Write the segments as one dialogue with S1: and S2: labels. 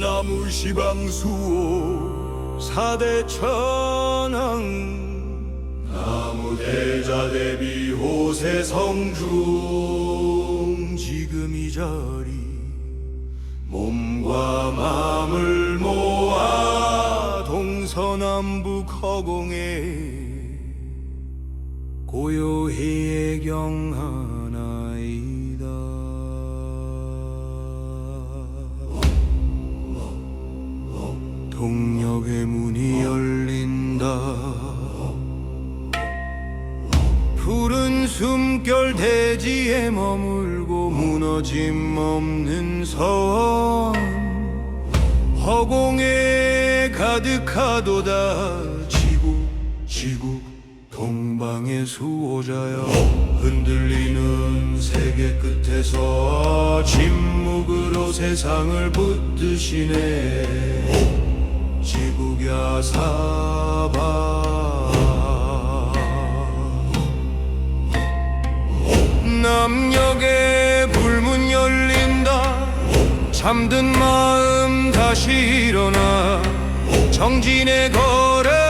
S1: 나무 시방수호 사대 천왕. 나무 대자 대비 호세 성중. 지금 이 자리 몸과 마음을 모아 동서남북 허공에 고요히 애경하 동력의 문이 열린다. 푸른 숨결 대지에 머물고 무너짐 없는 선 허공에 가득하도다. 지구 지구 동방의 수호자여. 흔들리는 세계 끝에서 침묵으로 세상을 붙드시네. 지 구야 사바 남녘에 불문 열린다. 잠든 마음 다시 일어나. 정진의 걸음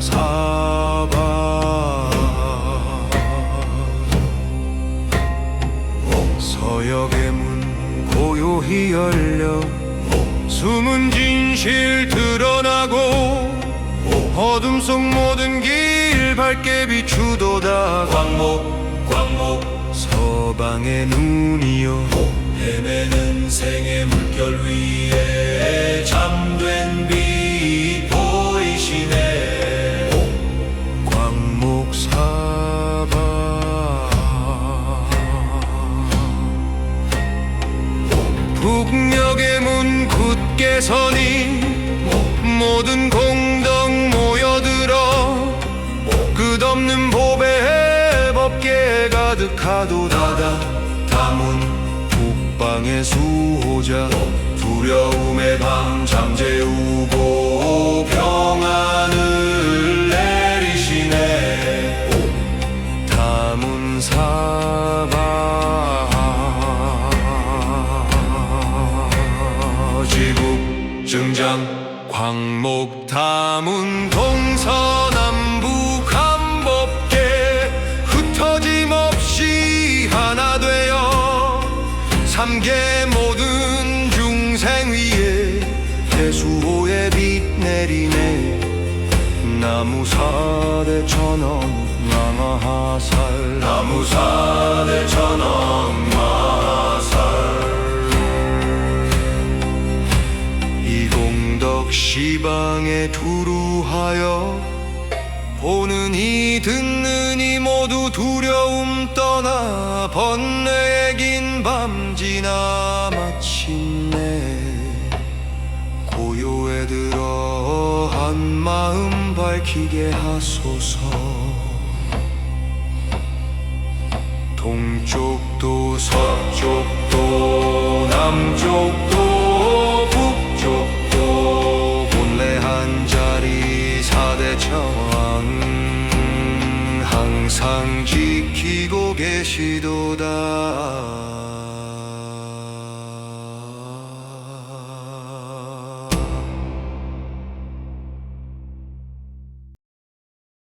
S1: 사바. 서역의 문 고요히 열려 숨은 진실 드러나고 어둠 속 모든 길 밝게 비추도다. 광목 광목. 서방의 눈이여. 헤매는 생의 물결 위에 서니 모든 공덕 모여들어 끝없는 보배 법계 가득하도다다 다문 북방의 수호자 두려움의 밤 잠재우고 평안을 내리시네. 다문 사 광목 다문 동서남북 한법계 흩어짐 없이 하나 되어 삼계 모든 중생 위에 대수호의 빛 내리네. 나무 사대 천원 망하살. 나무 사대 천원 두루하여 보는 이 듣는 이 모두 두려움 떠나 번뇌의 긴 밤 지나 마침내 고요에 들어 한 마음 밝히게 하소서. 동쪽도 서쪽도 남쪽도 항상 지키고 계시도다